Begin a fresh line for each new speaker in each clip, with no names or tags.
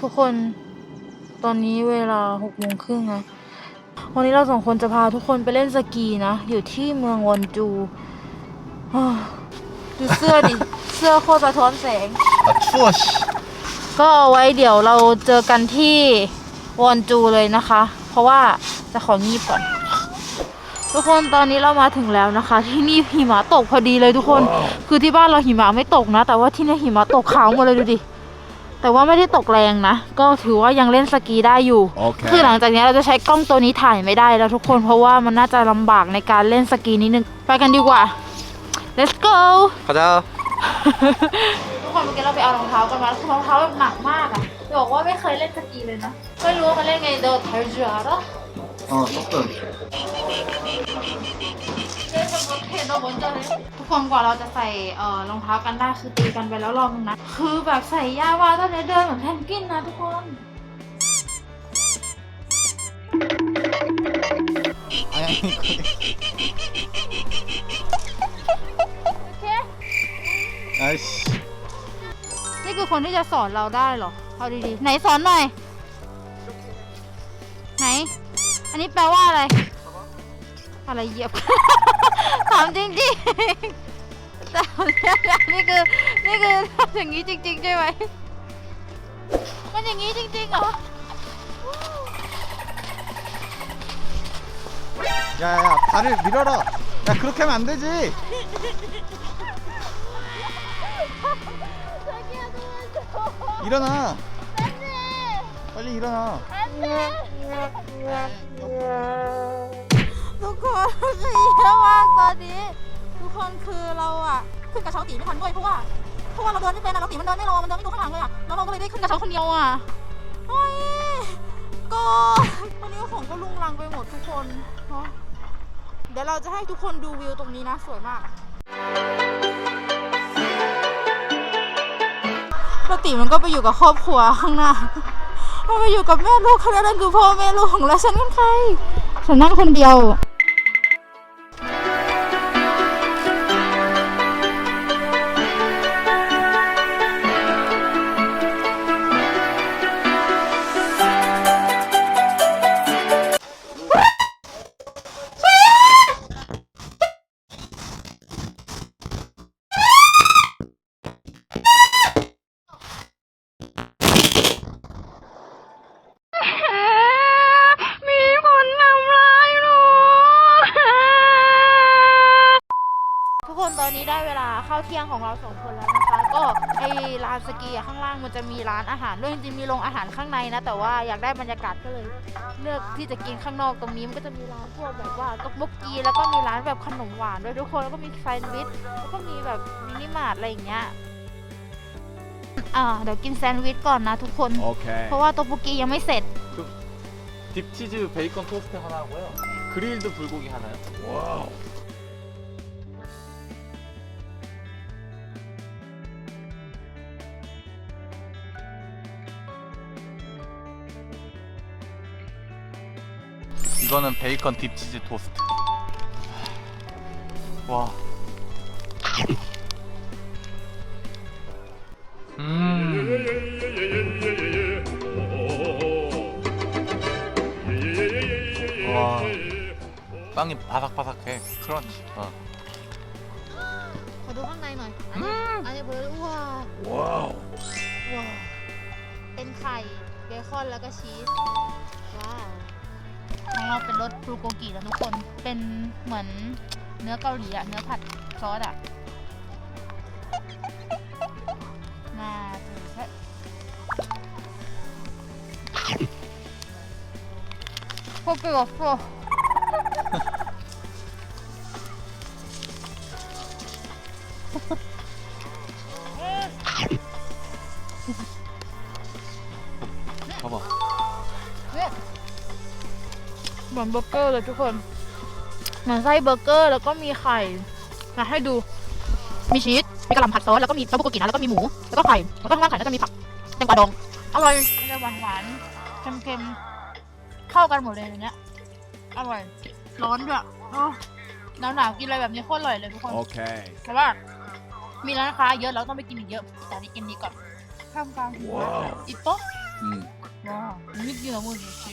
ทุกคนตอนนี้เวลาหกโมงครึ่งนะวันนี้เราสองคนจะพาทุกคนไปเล่นสกีนะ อยู่ที่เมืองวอนจูดูเสื้อดิ เสื้อโคตรสะท้อนแสงก็เอาไว้เดี๋ยวเราเจอกันที่วอนจูเลยนะคะ เพราะว่าจะของีบก่อน ทุกคนตอนนี้เรามาถึงแล้วนะคะ ที่นี่หิมะตกพอดีเลยทุกคน คือที่บ้านเราหิมะไม่ตกนะ แต่ว่าที่นี่หิมะตกขาวหมดเลยดูดิ แต่ว่าไม่ได้ตกแรงนะ ก็ถือว่ายังเล่นสกีได้อยู่ okay. คือหลังจากนี้เราจะใช้กล้องตัวนี้ถ่ายไม่ได้แล้วทุกคนเพราะว่ามันน่าจะลำบากในการเล่นสกีนิดนึง ไปกันดีกว่า let's go
ขอเจ้า
ทุกคนเมื่อกี้เราไปเอารองเท้ากันมาคือรองเท้าแบบหนักมากอะบอกว่าไม่เคยเล่นสกีเลยนะไม่รู้ว่ามันเล่นไงเดินเทอร์เจอร์หรออ๋อต้องเติม ทุกคนกว่าเราจะใส่เอ่อรองเท้ากันได้คือตีกันไปแล้วรองนะ คือแบบใส่ยาว่าตอนนี้เดินเหมือนแพนกินนะทุกคนโอเค
ไอ้
นี่คือคนที่จะสอนเราได้เหรอเอาดีๆไหนสอนหน่อย ไหน อันนี้แปลว่าอะไร อะไรเหยียบ ถามจริงๆแต่นี่คือ นี่คือทำอย่างนี้จริงๆใช่ไหม มันอย่างนี้จริงๆเหรอ
야야 발을 밀어라. 야 그렇게 하면 안 되지. 일어나. 빨리 일어나.
ทุก คนคือเยอะมากตอนนี้ ทุกคนคือเราอะขึ้นกระเช้าตีไม่ทันด้วยเพราะว่าเพราะว่าเราเดินไม่เป็นอะเราตีมันเดินไม่รอมันเดินไม่ดูข้างหลังเลยอะแล้วเราก็เลยได้ขึ้นกระเช้าคนเดียวอะโอ้ยก็วันนี้ของก็ลุงลังไปหมดทุกคนเนาะเดี๋ยวเราจะให้ทุกคนดูวิวตรงนี้นะสวยมากปกติมันก็ไปอยู่กับครอบครัวข้างหน้ามันไปอยู่กับแม่ลูกเขาแล้วนั่นคือพ่อแม่ลูกของเราฉันเป็นใครฉันนั่งคนเดียว สองคนแล้วนะคะ ก็ไอลานสกีข้างล่างมันจะมีร้านอาหารด้วยจริงๆมีโรงอาหารข้างในนะ แต่ว่าอยากได้บรรยากาศก็เลย เลือกที่จะกินข้างนอกตรงนี้มันก็จะมีร้านพวกแบบว่าต๊อกบกีแล้วก็มีร้านแบบขนมหวานด้วยทุกคนแล้วก็มีแซนด์วิชแล้วก็มีแบบมินิมาร์ทอะไรอย่างเงี้ยอ่าเดี๋ยวกินแซนด์วิชก่อนนะทุกคน เพราะ.ว่าโตบุกียังไม่เสร็จ
ดิปชีสเบค즈베이컨 토스트 하나 하고 요. 그릴드 불고기 하나 요.
와 우.
이거는 베이컨 딥치즈 토스트. 와. 음. 와. 빵이 바삭바삭해. 크런치. 어.
ขอดูข้างในหน่อย อันนี้อันนี้เบอร์ว้าว
와우.
ว้าวเป็นไข่ เบคอน แล้วก็ชีส ว้าว ของเราเป็นรสบลูโกกิแล้วทุกคน เป็นเหมือนเนื้อเกาหลีอะเนื้อผัดซอสอะมาถึงแค่โคตรเปรี้ย มือนเบอร์เกอร์เลยทุกคนเหมือนไส้เบอร์เกอร์แล้วก็มีไข่มาให้ดูมีชีสมีกระหล่ำผัดซอสแล้วก็มีซอสบุกกินะแล้วก็มีหมูแล้วก็ไข่แล้วก็ข้างล่างไข่ก็จะมีผักแตงกวาดองอร่อยเจะหวานหวานเค็มๆเข้ากันหมดเลยอย่างเงี้ยอร่อยร้อนด้วยหนาวหนาวกินอะไรแบบนี้โคตรอร่อยเลยทุกคน
โอเค
แต่ว่ามีร้านค้าเยอะเราต้องไปกินอีกเยอะแต่นี่กินนี้ก่อนข้ามกลางหั
ว
อีโต๊ะ
ว้า
วนี่กินแล้วมึงชิ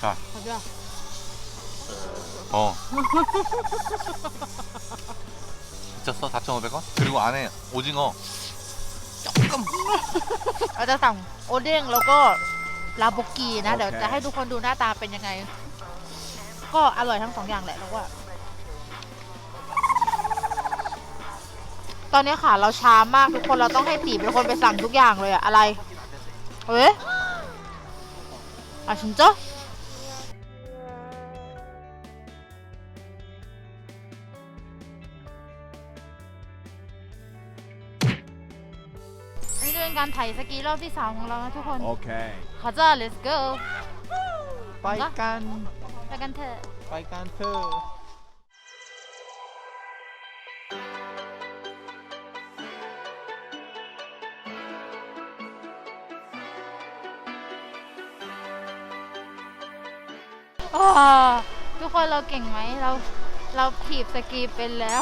자,
가자.
어. 미쳤어? 4,500원? 그리고 안에 오징어.
เราจะสั่งโอเด้งแล้วก็ลาโบกีนะ เดี๋ยวจะให้ทุกคนดูหน้าตาเป็นยังไง ก็อร่อยทั้งสองอย่างแหละแล้วว่า ตอนนี้ค่ะเราช้ามากทุกคนเราต้องให้ตีเป็นคนไปสั่งทุกอย่างเลยอะอะไรเอ๊ะอะฉันเจ้านี่เป็นการถ่ายสกีรอบที่สามของเรานะทุกคน
โอเค
ขอจ้า let's go
ไปกัน
ไปกันเถอะ
ไปกันเถ
อโอ้ทุกคนเราเก่งไหมเราเราถีบสกีเป็นแล้ว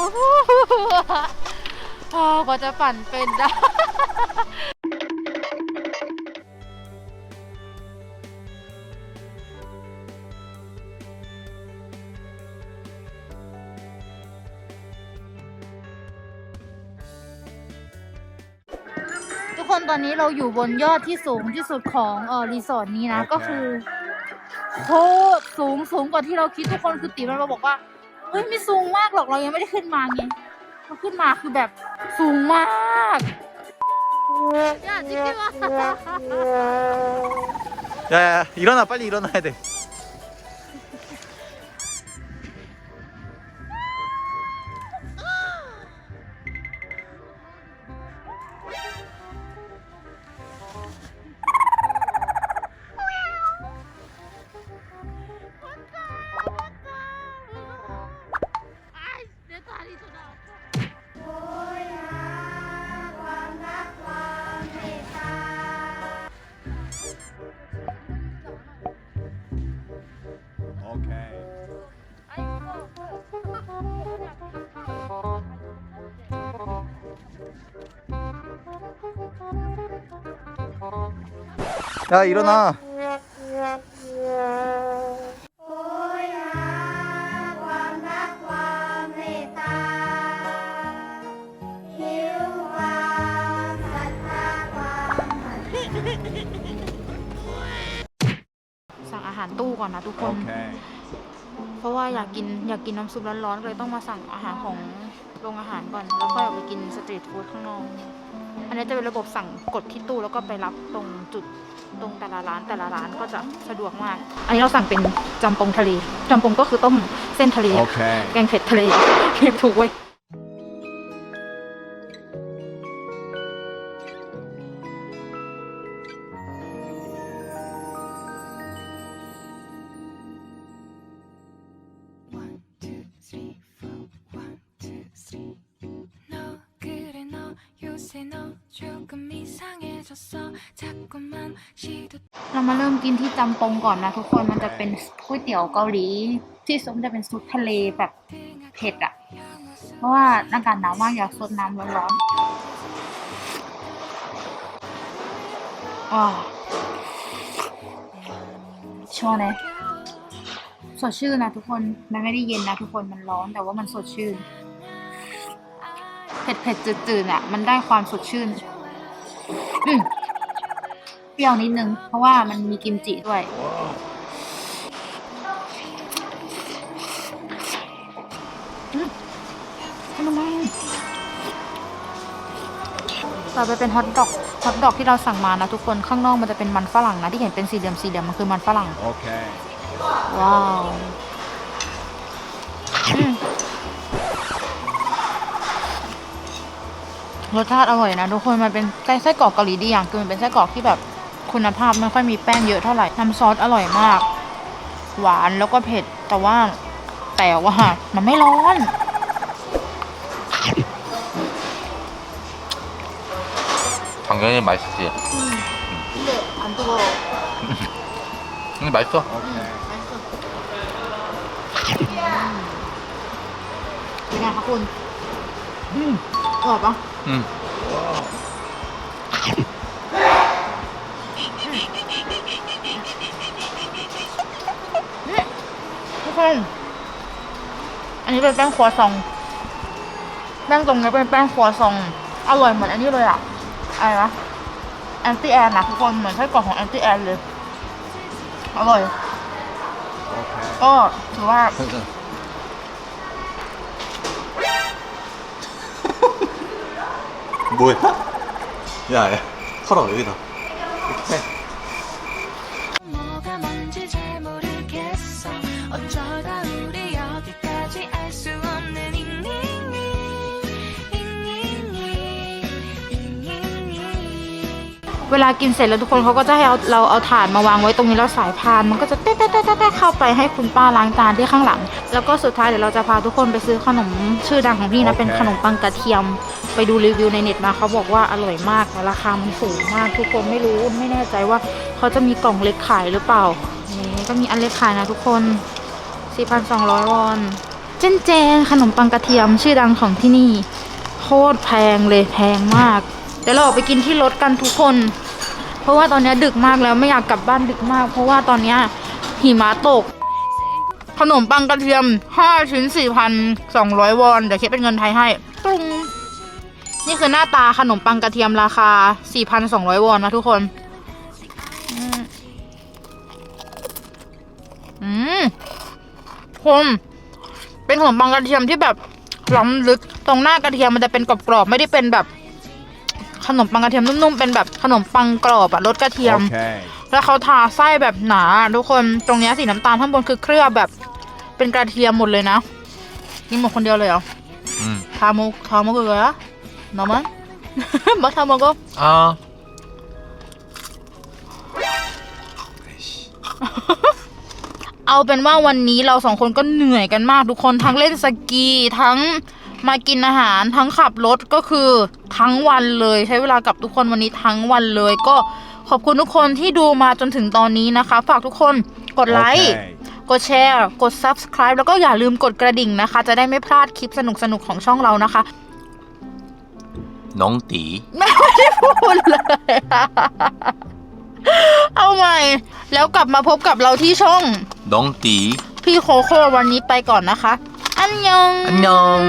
โอ้กว่าจะปั่นเป็นได้ ตอนนี้เราอยู่บนยอดที่สูงที่สุดของเออรีสอร์ทนี้นะ
โอเค
ก็คือโคตรสูงสูงกว่าที่เราคิดทุกคนคือตีมันมาบอกว่าเฮ้ยไม่สูงมากหรอกเรายังไม่ได้ขึ้นมาไงเราขึ้นมาคือแบบสูงมากอย่าจิ๊บมา
야, 야, 일어나, 빨리 일어나야 돼. 야, 일어나.
สั่งอาหารตู้ก่อนนะทุกคน
오케이
เพราะว่าอยากกินอยากกินน้ำซุปร้อนๆก็เลยต้องมาสั่งอาหารของ โรงอาหารก่อน แล้วก็อยอกไปกินสตรีทฟู้ดข้างนอก อันนี้จะเป็นระบบสั่งกดที่ตู้แล้วก็ไปรับตรงจุดตรงแต่ละร้านแต่ละร้านก็จะสะดวกมาก อันนี้เราสั่งเป็นจำปงทะเลจำปงก็คือต้มเส้นทะเล แกงเผ็ดทะเลเรีบถูกเว้ย
요새 너 조금 이상해졌어 자꾸만 시도
เรามาเริ่มกินที่จำปงก่อนนะทุกคนมันจะเป็นก๋วยเตี๋ยวเกาหลี ที่ซุปจะเป็นซุปทะเลแบบเผ็ดอะเพราะว่าอากาศหนาวมากอยากซดน้ำร้อนๆอ่าชอบเลยสดชื่นนะทุกคน มันไม่ได้เย็นนะทุกคน มันร้อนแต่ว่ามันสดชื่น เผ็ดๆจืดๆอะ มันได้ความสดชื่น อืเปรี้ยวนิดนึง เพราะว่ามันมีกิมจิด้วย อืมทำไมต่อไปเป็นฮอทดอกฮอทดอกที่เราสั่งมานะทุกคนข้างนอกมันจะเป็นมันฝรั่งนะที่เห็นเป็นสีเหลี่ยมสีเหลี่ยมมันคือมันฝรั่ง
โอเค
ว้าว อืม รสชาติอร่อยนะทุกคนมันเป็นไส้ไส้กรอกเกาหลีดีอย่างคือมันเป็นไส้กรอกที่แบบคุณภาพไม่ค่อยมีแป้งเยอะเท่าไหร่น้ำซอสอร่อยมาก หวานแล้วก็เผ็ด แต่ว่า แต่ว่ามันไม่ร้อน
당연히 맛있지.
근데 안 뜨거워.
근데 맛있어.
오케이.
เป็นไงคะคุณ
นี่
ทุกคน อันนี้เป็นแป้งครัวซอง แป้งตรงนี้เป็นแป้งครัวซอง อร่อยเหมือนอันนี้เลยอะอะไรนะแอนตี้แอนนะทุกคนเหมือนไส้กรอกของแอนตี้แอนเลย อร่อย ก็ถือว่า
뭐야? 야, 야, 털어 여기다. 이렇게 해.
뭐가 뭔지 잘 모르겠어 어쩌다 우리 여기까지 알 수 없는 잉잉잉 잉잉잉 잉잉잉
เวลากินเสร็จแล้วทุกคนเขาก็จะให้เอาเราเอาถ่านมาวางไว้ตรงนี้แล้วสายพาน มันก็จะเต้ๆๆๆเข้าไปให้คุณป้าล้างจานที่ข้างหลัง แล้วก็สุดท้ายเดี๋ยวเราจะพาทุกคนไปซื้อขนมชื่อดังของพี่นะ
โอเค
เป็นขนมปังกระเทียม ไปดูรีวิวในเน็ตมาเขาบอกว่าอร่อยมากแต่ราคามันสูงมากทุกคนไม่รู้ไม่แน่ใจว่าเขาจะมีกล่องเล็กขายหรือเปล่า นี่ก็มีอันเล็กขายนะทุกคน 4,200 วอน เจนเจนขนมปังกระเทียมชื่อดังของที่นี่ โคตรแพงเลยแพงมาก เดี๋ยวเราออกไปกินที่รถกันทุกคน เพราะว่าตอนนี้ดึกมากแล้วไม่อยากกลับบ้านดึกมาก เพราะว่าตอนนี้หิมะตกขนมปังกระเทียม 5 ชิ้น 4,200 วอน เดี๋ยวคิดเป็นเงินไทยให้ตุ้ง นี่คือหน้าตาขนมปังกระเทียมราคา 4,200 วอนนะทุกคน อืมคมเป็นขนมปังกระเทียมที่แบบล้ำลึก ตรงหน้ากระเทียมมันจะเป็นกรอบๆ ไม่ได้เป็นแบบ ขนมปังกระเทียมนุ่มๆ เป็นแบบขนมปังกรอบอะรสกระเทียม
okay.
แล้วเขาทาไส้แบบหนา ทุกคน ตรงนี้สีน้ำตาลข้างบนคือเคลือบแบบ เป็นกระเทียมหมดเลยนะ นี่หมดคนเดียวเลยเหรอทามุทามุกเหรอ ะน้ำมัน มาทาโมกุ
아.
เอาเป็นว่าวันนี้เราสองคนก็เหนื่อยกันมากทุกคนทั้งเล่นสกีทั้งมากินอาหารทั้งขับรถก็คือทั้งวันเลยใช้เวลากับทุกคนวันนี้ทั้งวันเลย ก็ขอบคุณทุกคนที่ดูมาจนถึงตอนนี้นะคะ ฝากทุกคนกดไลค์
오케이.
กดแชร์ กด subscribe แล้วก็อย่าลืมกดกระดิ่งนะคะ จะได้ไม่พลาดคลิปสนุกๆ ของช่องเรานะคะ
น้องตี
ไม่ได้พูดเลย เอาใหม่ แล้วกลับมาพบกับเราที่ช่อง
น้องตี
พี่โคโค่วันนี้ไปก่อนนะคะ อันยอง
อันยอง